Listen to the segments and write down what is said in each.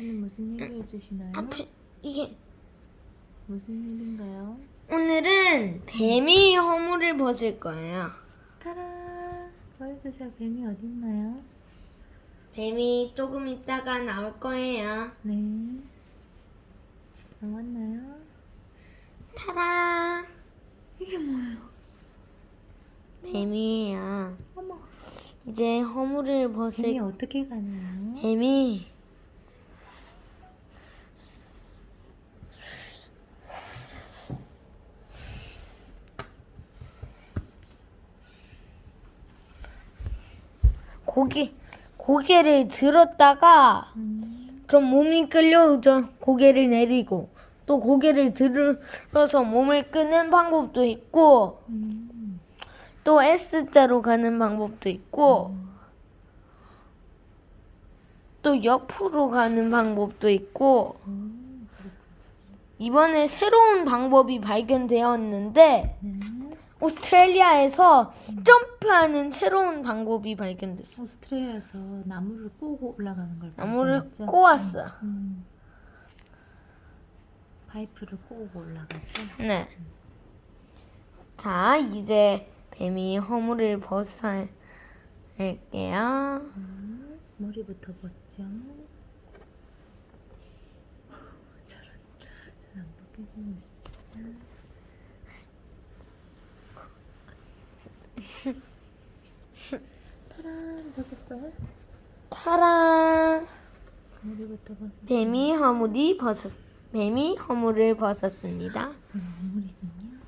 오늘 무슨 얘기 해주시나요? 앞에 이게 무슨 일인가요? 오늘은 뱀이 허물을 벗을 거예요. 타라! 보여주세요. 뱀이 어디 있나요? 뱀이 조금 있다가 나올 거예요. 네. 나왔나요? 타라. 이게 뭐예요? 뱀이에요. 어머. 이제 허물을 벗을 뱀이 어떻게 가나요? 뱀이 고개 고개를 들었다가 음, 그럼 몸이 끌려오죠. 고개를 내리고 또 고개를 들어서 몸을 끄는 방법도 있고 음, 또 S자로 가는 방법도 있고 또 옆으로 가는 방법도 있고 음, 이번에 새로운 방법이 발견되었는데 네. 오스트레일리아에서 점프하는 새로운 방법이 발견됐어. 오스트레일리아에서 나무를 꼬고 올라가는 걸 나무를 발견했죠? 꼬았어. 음. 파이프를 꼬고 올라가죠. 네. 자, 이제 뱀이 허물을 벗어야 할게요. 음, 머리부터 벗죠. 저런, 잘안 벗기고 있어. 타란 되겠어요? 타란 뱀이 허물이 벗었 뱀이 허물을 벗었습니다.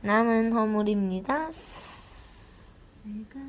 남은 허물입니다. 내가